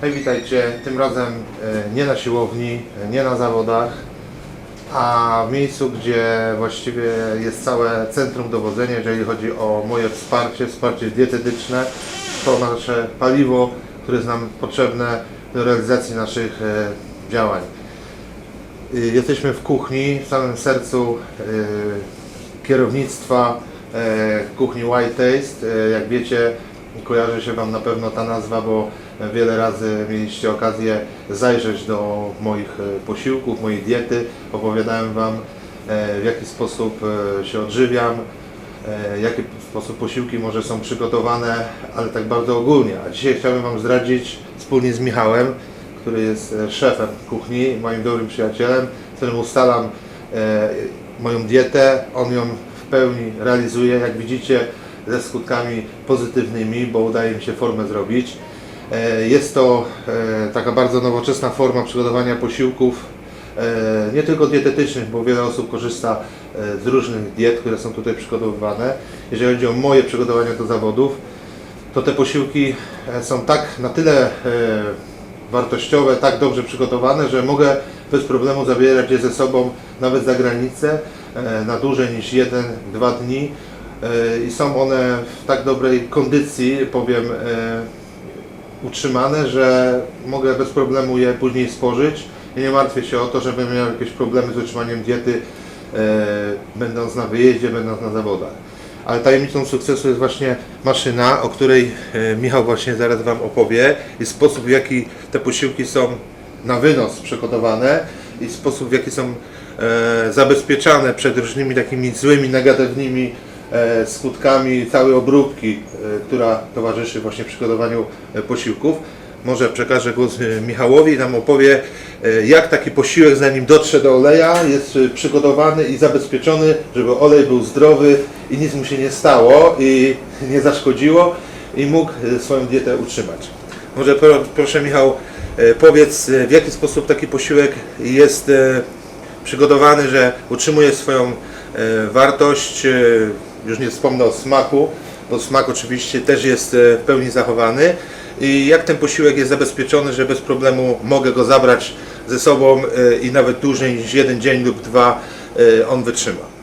Hej, witajcie. Tym razem e, nie na siłowni, e, nie na zawodach, a w miejscu, gdzie właściwie jest całe centrum dowodzenia, jeżeli chodzi o moje wsparcie, wsparcie dietetyczne, to nasze paliwo, które jest nam potrzebne do realizacji naszych e, działań. Y, Jesteśmy w kuchni, w samym sercu y, kierownictwa kuchni White Taste. E, Jak wiecie, kojarzy się Wam na pewno ta nazwa, bo wiele razy mieliście okazję zajrzeć do moich e, posiłków, mojej diety. Opowiadałem Wam, e, w jaki sposób e, się odżywiam, w jaki sposób posiłki może są przygotowane, ale tak bardzo ogólnie. A dzisiaj chciałbym Wam zdradzić wspólnie z Michałem, który jest szefem kuchni, moim dobrym przyjacielem, z którym ustalam moją dietę. On ją w pełni realizuje, jak widzicie, ze skutkami pozytywnymi, bo udaje mi się formę zrobić. E, Jest to e, taka bardzo nowoczesna forma przygotowania posiłków, e, nie tylko dietetycznych, bo wiele osób korzysta z różnych diet, które są tutaj przygotowywane. Jeżeli chodzi o moje przygotowania do zawodów, to te posiłki są tak na tyle wartościowe, tak dobrze przygotowane, że mogę bez problemu zabierać je ze sobą nawet za granicę na dłużej niż jeden, dwa dni i są one w tak dobrej kondycji, powiem, utrzymane, że mogę bez problemu je później spożyć i nie martwię się o to, że będę miał jakieś problemy z utrzymaniem diety, e, będąc na wyjeździe, będąc na zawodach. Ale tajemnicą sukcesu jest właśnie maszyna, o której e, Michał właśnie zaraz Wam opowie i sposób w jaki te posiłki są na wynos przygotowane i sposób w jaki są e, zabezpieczane przed różnymi takimi złymi, negatywnymi skutkami całej obróbki, e, która towarzyszy właśnie przygotowaniu e, posiłków. Może przekażę głos e, Michałowi i nam opowie, e, jak taki posiłek, zanim dotrze do oleja, jest e, przygotowany i zabezpieczony, żeby olej był zdrowy i nic mu się nie stało i nie zaszkodziło i mógł e, swoją dietę utrzymać. Może pro- proszę Michał, e, powiedz e, w jaki sposób taki posiłek jest e, przygotowany, że utrzymuje swoją e, wartość, e, już nie wspomnę o smaku, bo smak oczywiście też jest e, w pełni zachowany i jak ten posiłek jest zabezpieczony, że bez problemu mogę go zabrać ze sobą e, i nawet dłużej niż jeden dzień lub dwa e, on wytrzyma.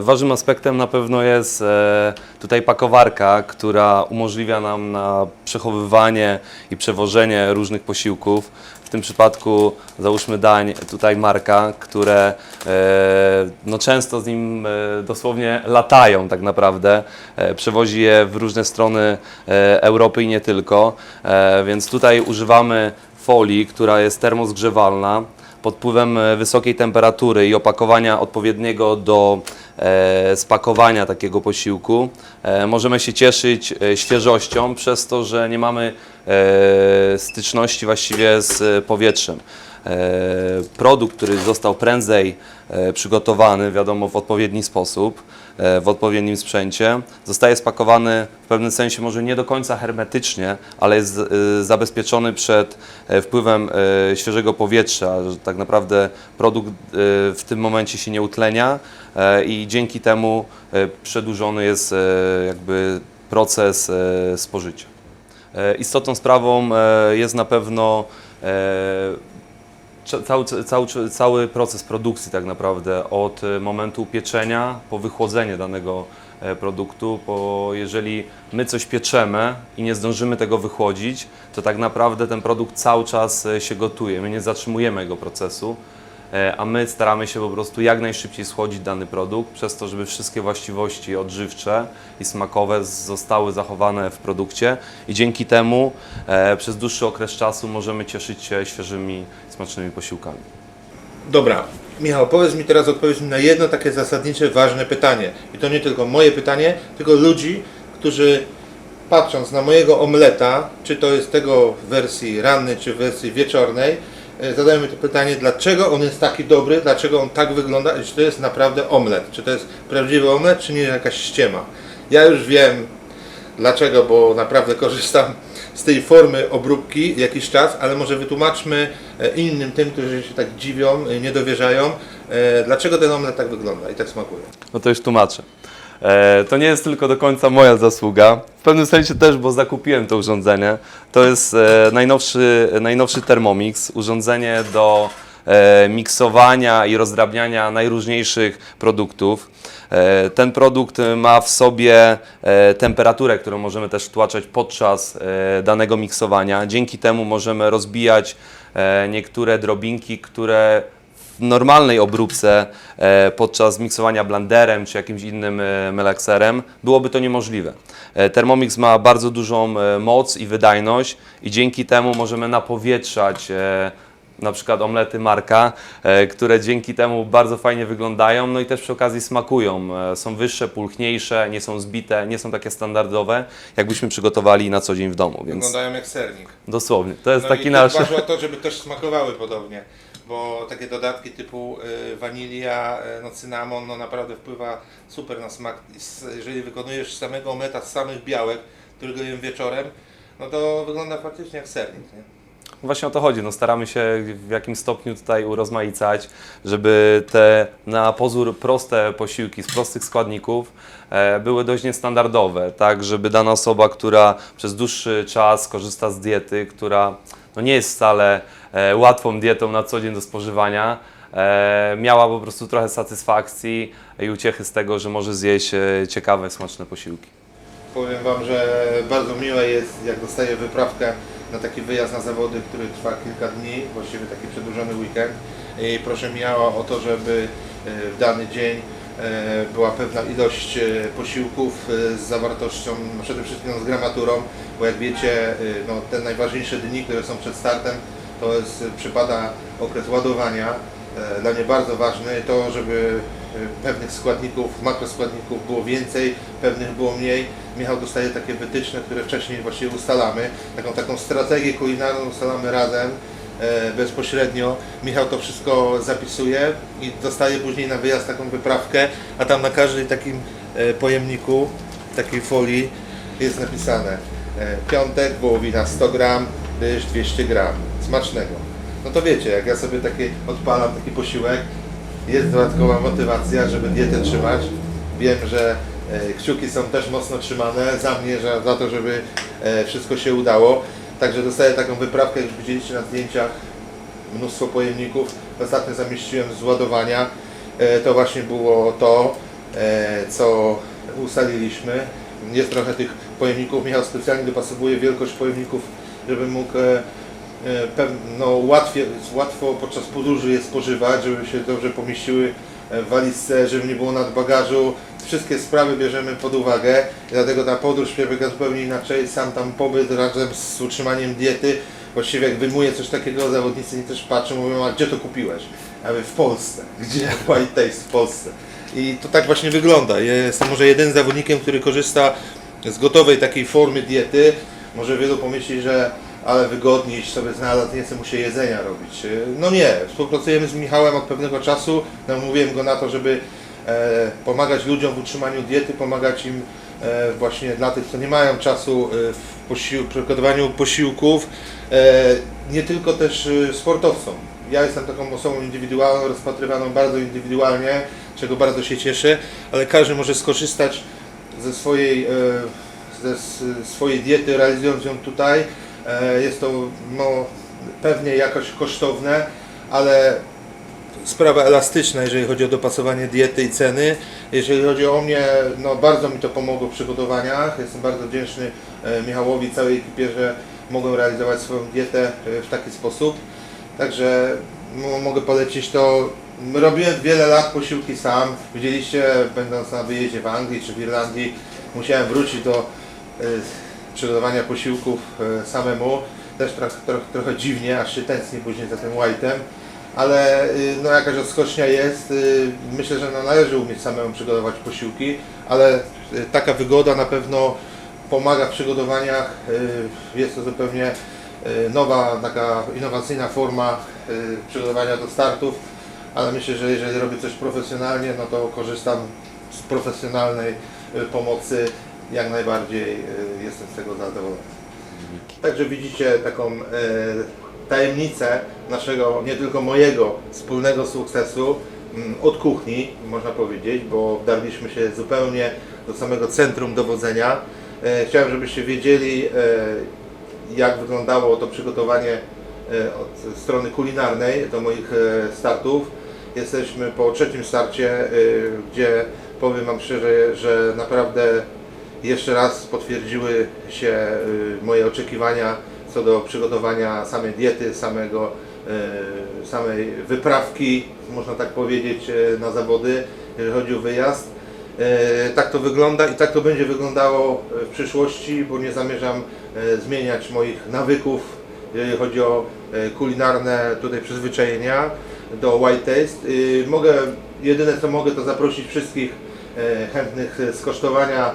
Ważnym aspektem na pewno jest tutaj pakowarka, która umożliwia nam na przechowywanie i przewożenie różnych posiłków. Tym przypadku załóżmy dań tutaj marka, które e, no często z nim e, dosłownie latają tak naprawdę. E, Przewozi je w różne strony Europy i nie tylko. Więc tutaj używamy folii, która jest termozgrzewalna pod wpływem e, wysokiej temperatury i opakowania odpowiedniego do e, spakowania takiego posiłku e, możemy się cieszyć świeżością przez to, że nie mamy styczności właściwie z powietrzem. Produkt, który został prędzej przygotowany, wiadomo, w odpowiedni sposób, w odpowiednim sprzęcie, zostaje spakowany w pewnym sensie może nie do końca hermetycznie, ale jest e, zabezpieczony przed e, wpływem e, świeżego powietrza, tak naprawdę produkt e, w tym momencie się nie utlenia e, i dzięki temu e, przedłużony jest e, jakby proces e, spożycia. E, Istotną sprawą e, jest na pewno e, Cały, cały, cały proces produkcji tak naprawdę od e, momentu pieczenia po wychłodzenie danego e, produktu, bo jeżeli my coś pieczemy i nie zdążymy tego wychłodzić, to tak naprawdę ten produkt cały czas e, się gotuje, my nie zatrzymujemy jego procesu, a my staramy się po prostu jak najszybciej schłodzić dany produkt, przez to, żeby wszystkie właściwości odżywcze i smakowe zostały zachowane w produkcie i dzięki temu e, przez dłuższy okres czasu możemy cieszyć się świeżymi, smacznymi posiłkami. Dobra, Michał, powiedz mi teraz, odpowiedz mi na jedno takie zasadnicze, ważne pytanie. I to nie tylko moje pytanie, tylko ludzi, którzy patrząc na mojego omleta, czy to jest tego w wersji rannej, czy w wersji wieczornej, e, zadają mi to pytanie, dlaczego on jest taki dobry, dlaczego on tak wygląda i czy to jest naprawdę omlet, czy to jest prawdziwy omlet, czy nie jakaś ściema. Ja już wiem, Dlaczego? Bo naprawdę korzystam z tej formy obróbki jakiś czas, ale może wytłumaczmy e, innym, tym, którzy się tak dziwią, e, nie dowierzają, dlaczego ten omlet tak wygląda i tak smakuje. No to już tłumaczę. E, To nie jest tylko do końca moja zasługa. W pewnym sensie też, bo zakupiłem to urządzenie. To jest e, najnowszy, najnowszy Thermomix, urządzenie do e, miksowania i rozdrabniania najróżniejszych produktów. Ten produkt ma w sobie temperaturę, którą możemy też wtłaczać podczas danego miksowania. Dzięki temu możemy rozbijać niektóre drobinki, które normalnej obróbce e, podczas miksowania blenderem czy jakimś innym e, melekserem byłoby to niemożliwe. E, Thermomix ma bardzo dużą moc i wydajność i dzięki temu możemy napowietrzać na przykład omlety Marka, które dzięki temu bardzo fajnie wyglądają, no i też przy okazji smakują. Są wyższe, pulchniejsze, nie są zbite, nie są takie standardowe, jakbyśmy przygotowali na co dzień w domu, więc Wyglądają jak sernik. dosłownie. To jest No taki i nasz... Ważne o to, żeby też smakowały podobnie, bo takie dodatki typu y, wanilia, y, no cynamon, no naprawdę wpływa super na smak. Jeżeli wykonujesz samego omleta z samych białek, którego jem wieczorem, no to wygląda faktycznie jak sernik, nie? Właśnie o to chodzi. No, staramy się w jakimś stopniu tutaj urozmaicać, żeby te na pozór proste posiłki z prostych składników e, były dość niestandardowe, tak, żeby dana osoba, która przez dłuższy czas korzysta z diety, która no, nie jest wcale łatwą dietą na co dzień do spożywania, e, miała po prostu trochę satysfakcji i uciechy z tego, że może zjeść e, ciekawe, smaczne posiłki. Powiem Wam, że bardzo miłe jest, jak dostaję wyprawkę na taki wyjazd na zawody, który trwa kilka dni, właściwie taki przedłużony weekend. I proszę mnie o to, żeby e, w dany dzień e, była pewna ilość e, posiłków e, z zawartością, no przede wszystkim z gramaturą, bo jak wiecie, e, no, te najważniejsze dni, które są przed startem, to jest, przypada okres ładowania. E, Dla mnie bardzo ważne to, żeby e, pewnych składników, makroskładników było więcej, pewnych było mniej. Michał dostaje takie wytyczne, które wcześniej właśnie ustalamy. Taką, taką strategię kulinarną ustalamy razem, e, bezpośrednio. Michał to wszystko zapisuje i dostaje później na wyjazd taką wyprawkę, a tam na każdym takim pojemniku, takiej folii jest napisane piątek, wołowina 100 gram, ryż 200 gram. Smacznego. No to wiecie, jak ja sobie takie odpalam taki posiłek, jest dodatkowa motywacja, żeby dietę trzymać. Wiem, że e, kciuki są też mocno trzymane za mnie, że, za to, żeby e, wszystko się udało. Także dostaję taką wyprawkę, jak widzieliście na zdjęciach, mnóstwo pojemników. Ostatnio zamieściłem z ładowania. E, To właśnie było to, co ustaliliśmy. Jest trochę tych pojemników. Michał specjalnie dopasowuje wielkość pojemników, żeby mógł e, e, pew- no, łatwiej, łatwo podczas podróży je spożywać, żeby się dobrze pomieściły w walizce, żeby nie było nadbagażu. Wszystkie sprawy bierzemy pod uwagę, dlatego ta podróż przebiega zupełnie inaczej. Sam tam pobyt razem z utrzymaniem diety. Właściwie jak wyjmuję coś takiego, zawodnicy nie też patrzą, mówią, a gdzie to kupiłeś? Ja mówię, w Polsce. Gdzie? White Taste w Polsce. I to tak właśnie wygląda. Jestem może jedynym zawodnikiem, który korzysta z gotowej takiej formy diety. Może wielu pomyśli, że ale wygodniej sobie znalazł, nie chce mu się jedzenia robić. No nie, współpracujemy z Michałem od pewnego czasu. Namówiłem go na to, żeby e, pomagać ludziom w utrzymaniu diety, pomagać im e, właśnie dla tych, co nie mają czasu e, w posił- przygotowaniu posiłków, nie tylko też sportowcom. Ja jestem taką osobą indywidualną, rozpatrywaną bardzo indywidualnie, czego bardzo się cieszę, ale każdy może skorzystać ze swojej, ze swojej diety, realizując ją tutaj. E, Jest to no, pewnie jakoś kosztowne, ale sprawa elastyczna, jeżeli chodzi o dopasowanie diety i ceny. Jeżeli chodzi o mnie, no bardzo mi to pomogło w przygotowaniach. Jestem bardzo wdzięczny e, Michałowi, całej ekipie, że mogłem realizować swoją dietę e, w taki sposób. Także mogę polecić to. Robiłem wiele lat posiłki sam. Widzieliście, będąc na wyjeździe w Anglii czy w Irlandii, musiałem wrócić do przygotowania posiłków e, samemu. Też trochę, trochę, trochę dziwnie, aż się tęsknię później za tym white'em ale y, no jakaś odskocznia jest. y, Myślę, że no, należy umieć samemu przygotować posiłki, ale y, taka wygoda na pewno pomaga w przygotowaniach. Jest to zupełnie nowa, taka innowacyjna forma przygotowania do startów, ale myślę, że jeżeli robię coś profesjonalnie, no to korzystam z profesjonalnej pomocy. Jak najbardziej y, jestem z tego zadowolony. Także widzicie taką e, tajemnicę naszego, nie tylko mojego wspólnego sukcesu mm, od kuchni, można powiedzieć, bo wdarliśmy się zupełnie do samego centrum dowodzenia. E, Chciałem, żebyście wiedzieli, e, jak wyglądało to przygotowanie e, od strony kulinarnej do moich e, startów. Jesteśmy po trzecim starcie, e, gdzie powiem Wam szczerze, że naprawdę jeszcze raz potwierdziły się y, moje oczekiwania co do przygotowania samej diety, samego, y, samej wyprawki, można tak powiedzieć, y, na zawody, jeżeli chodzi o wyjazd. Tak to wygląda i tak to będzie wyglądało w przyszłości, bo nie zamierzam zmieniać moich nawyków, jeżeli chodzi o kulinarne tutaj przyzwyczajenia do White Taste. Mogę, jedyne co mogę to zaprosić wszystkich chętnych skosztowania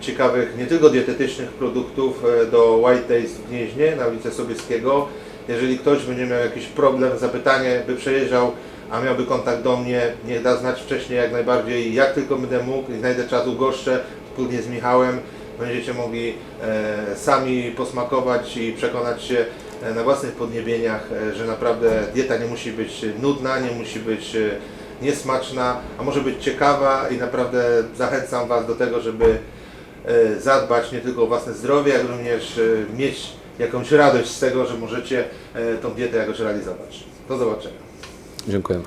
ciekawych, nie tylko dietetycznych produktów e, do White Taste w Gnieźnie na ulicę Sobieskiego. Jeżeli ktoś będzie miał jakiś problem, zapytanie, by przejeżdżał, a miałby kontakt do mnie, niech da znać wcześniej jak najbardziej, jak tylko będę mógł i znajdę czas, ugoszczę, wspólnie z Michałem. Będziecie mogli e, sami posmakować i przekonać się e, na własnych podniebieniach, e, że naprawdę dieta nie musi być nudna, nie musi być niesmaczna, a może być ciekawa i naprawdę zachęcam Was do tego, żeby zadbać nie tylko o własne zdrowie, jak również e, mieć jakąś radość z tego, że możecie e, tą dietę jakoś realizować. Do zobaczenia. Dziękujemy.